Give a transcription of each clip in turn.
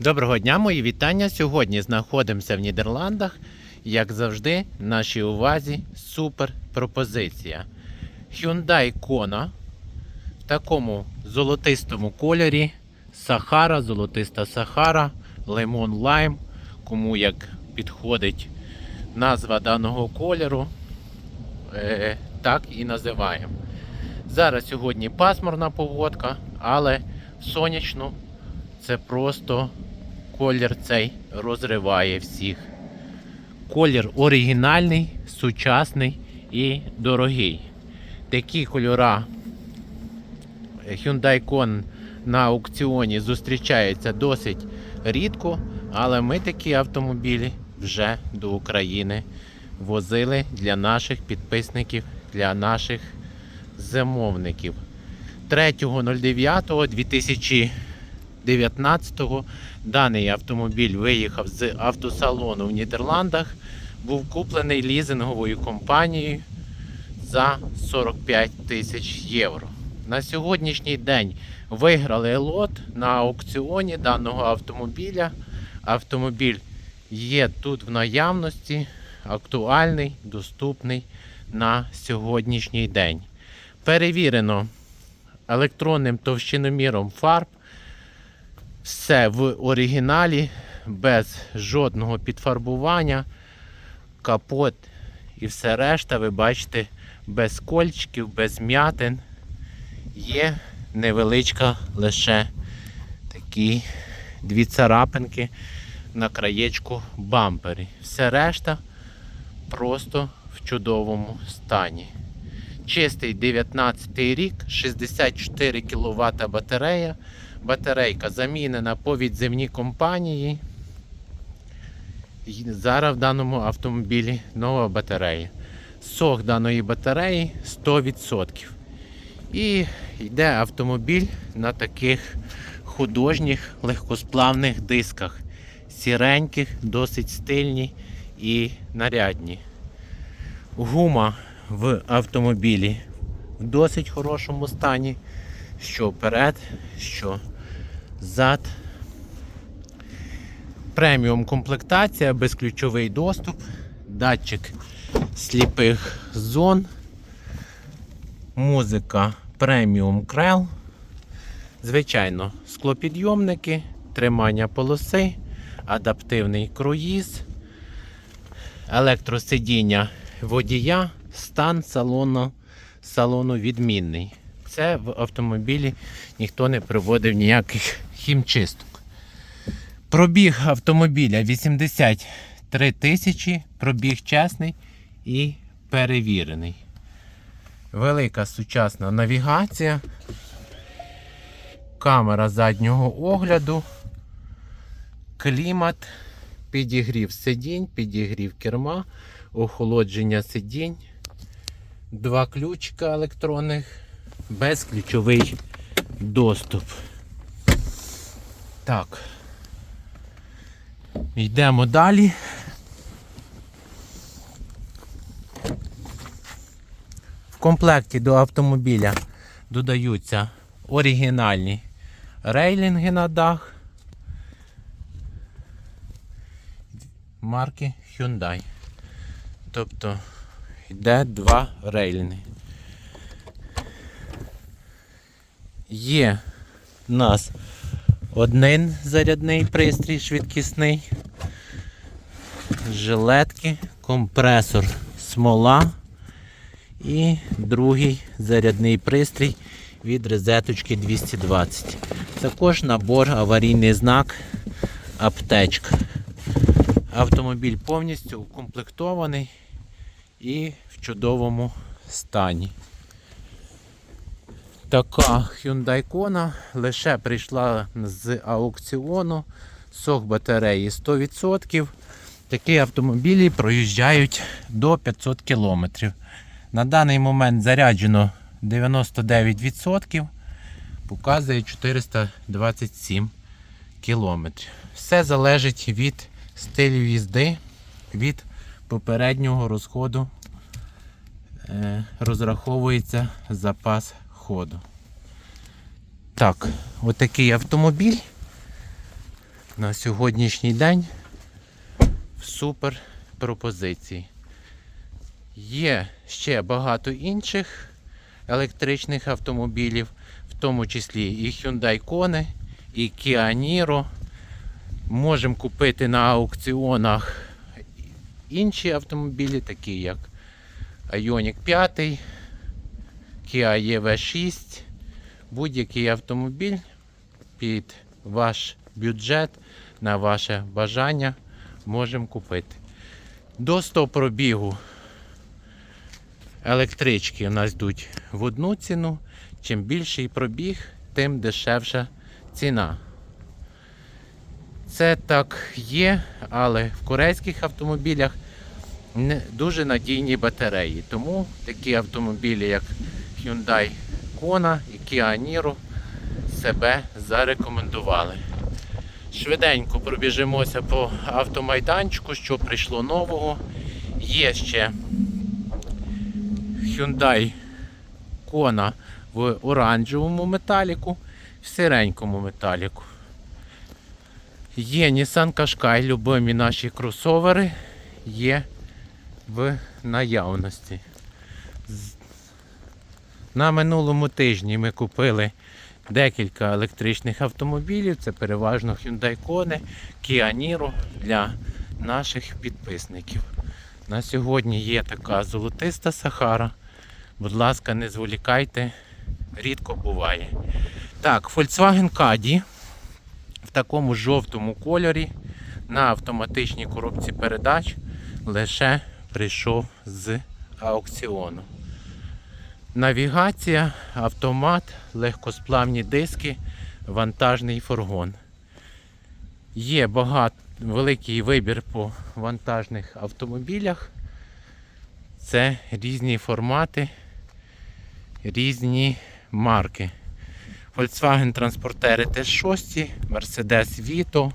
Доброго дня, мої вітання. Сьогодні знаходимося в Нідерландах. Як завжди, нашій увазі супер пропозиція. Hyundai Kona в такому золотистому кольорі. Сахара, золотиста Сахара, Лимон Лайм. Кому як підходить назва даного кольору, е, так і називаємо. Зараз сьогодні пасмурна погодка, але сонячну це просто колір цей розриває всіх. Колір оригінальний, сучасний і дорогий. Такі кольора Hyundai Kona на аукціоні зустрічаються досить рідко, але ми такі автомобілі вже до України возили для наших підписників, для наших замовників. 3.09.2019 даний автомобіль виїхав з автосалону в Нідерландах, був куплений лізинговою компанією за 45 тисяч євро. На сьогоднішній день виграли лот на аукціоні даного автомобіля. Автомобіль є тут в наявності, актуальний, доступний на сьогоднішній день. Перевірено електронним товщиноміром фарб. Все в оригіналі, без жодного підфарбування, капот і все решта, ви бачите, без кольчиків, без м'ятин. Є невеличка лише такі дві царапинки на краєчку бампері. Все решта просто в чудовому стані. Чистий 19 рік, 64 кВт батарея. Батарейка замінена по відземній компанії. І Зараз в даному автомобілі нова батарея. Сок даної батареї 100%. І йде автомобіль на таких художніх легкосплавних дисках. Сіреньких, досить стильні і нарядні. Гума в автомобілі в досить хорошому стані. Що вперед, що зад. Преміум комплектація, безключовий доступ, датчик сліпих зон, музика преміум крел. Звичайно, склопідйомники, тримання полоси, адаптивний круїз, електросидіння водія, стан салону, салону відмінний. Це в автомобілі ніхто не проводив ніяких хімчисток. Пробіг автомобіля 83 тисячі, пробіг чесний і перевірений. Велика сучасна навігація, камера заднього огляду, клімат, підігрів сидінь, підігрів керма, охолодження сидінь, два ключика електронних, безключовий доступ. Так. Йдемо далі. В комплекті до автомобіля додаються оригінальні рейлінги на дах марки Hyundai. Тобто йде два рейлінги. Є у нас один зарядний пристрій швидкісний, жилетки, компресор смола і другий зарядний пристрій від розеточки 220. Також набор аварійний знак аптечка. Автомобіль повністю укомплектований і в чудовому стані. Така Hyundai Kona лише прийшла з аукціону. Сок батареї 100%. Такі автомобілі проїжджають до 500 км. На даний момент заряджено 99%, показує 427 км. Все залежить від стилю їзди, від попереднього розходу. Е, Розраховується запас ходу. Так, отакий автомобіль. на сьогоднішній день в супер пропозиції. Є ще багато інших електричних автомобілів, в тому числі і Hyundai Kona, і Kia Niro. Можемо купити на аукціонах інші автомобілі, такі як Ioniq 5, Kia EV6, будь-який автомобіль під ваш бюджет, на ваше бажання можемо купити. До 100 пробігу електрички у нас йдуть в одну ціну. Чим більший пробіг, тим дешевша ціна. Це так є, але в корейських автомобілях дуже надійні батареї. Тому такі автомобілі, як Hyundai Kona і Kia Niro, себе зарекомендували. Швиденько пробіжимося по автомайданчику, що прийшло нового. Є ще Hyundai Kona в оранжевому металіку, в сиренькому металіку. Є Nissan Qashqai, любимі наші кросовери є в наявності. На минулому тижні ми купили декілька електричних автомобілів. Це переважно Hyundai Kona, Kia Niro для наших підписників. На сьогодні є така золотиста Сахара. Будь ласка, не зволікайте, рідко буває. Так, Volkswagen Caddy в такому жовтому кольорі на автоматичній коробці передач лише прийшов з аукціону. Навігація, автомат, легкосплавні диски, вантажний фургон. Є багато, великий вибір по вантажних автомобілях. Це різні формати, різні марки. Volkswagen транспортери Т6, Mercedes Vito.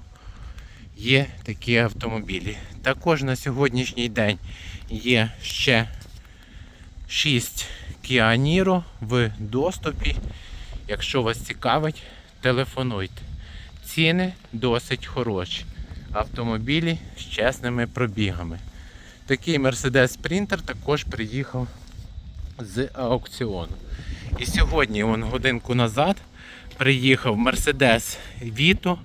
Є такі автомобілі. Також на сьогоднішній день є ще 6 Kia в доступі. Якщо вас цікавить, телефонуйте. Ціни досить хороші. Автомобілі з чесними пробігами. Такий Mercedes Sprinter також приїхав з аукціону. І сьогодні, вон, годинку назад, приїхав Mercedes Vito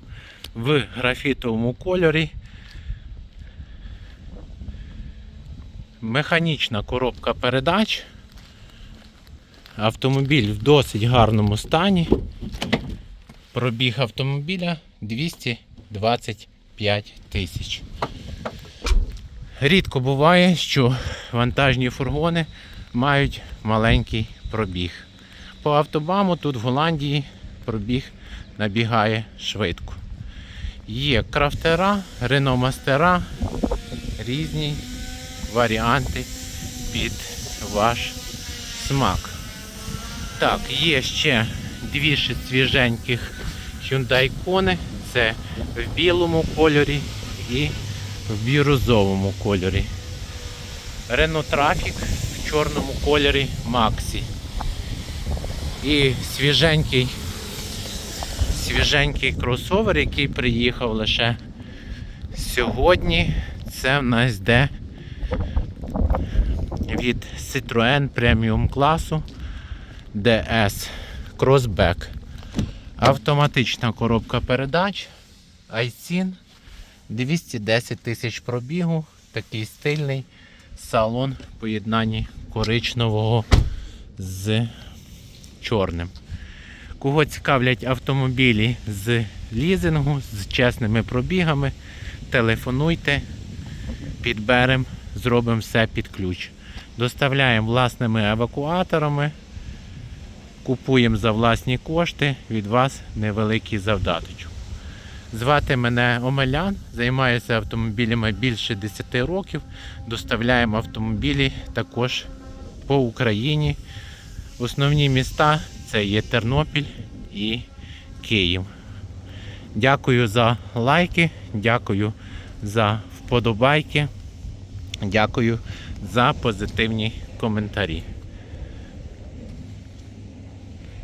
в графітовому кольорі. Механічна коробка передач. Автомобіль в досить гарному стані. Пробіг автомобіля 225 тисяч. Рідко буває, що вантажні фургони мають маленький пробіг. По автобаму тут в Голландії пробіг набігає швидко. Є крафтера, реномастера, різні варіанти під ваш смак. Так, є ще дві свіженьких Hyundai Kona. Це в білому кольорі і в бірюзовому кольорі. Renault Traffic в чорному кольорі Maxi. І свіженький, свіженький кросовер, який приїхав лише сьогодні. Це в нас йде від Citroën преміум класу DS Crossback. Автоматична коробка передач. Айсін 210 тисяч пробігу. Такий стильний салон в поєднанні коричневого з чорним. Кого цікавлять автомобілі з лізингу, з чесними пробігами, телефонуйте, підберемо, зробимо все під ключ. Доставляємо власними евакуаторами, купуємо за власні кошти, від вас невеликий завдаточок. Звати мене Омелян, займаюся автомобілями більше 10 років. Доставляємо автомобілі також по Україні. Основні міста це є Тернопіль і Київ. Дякую за лайки, дякую за вподобайки, дякую за позитивні коментарі.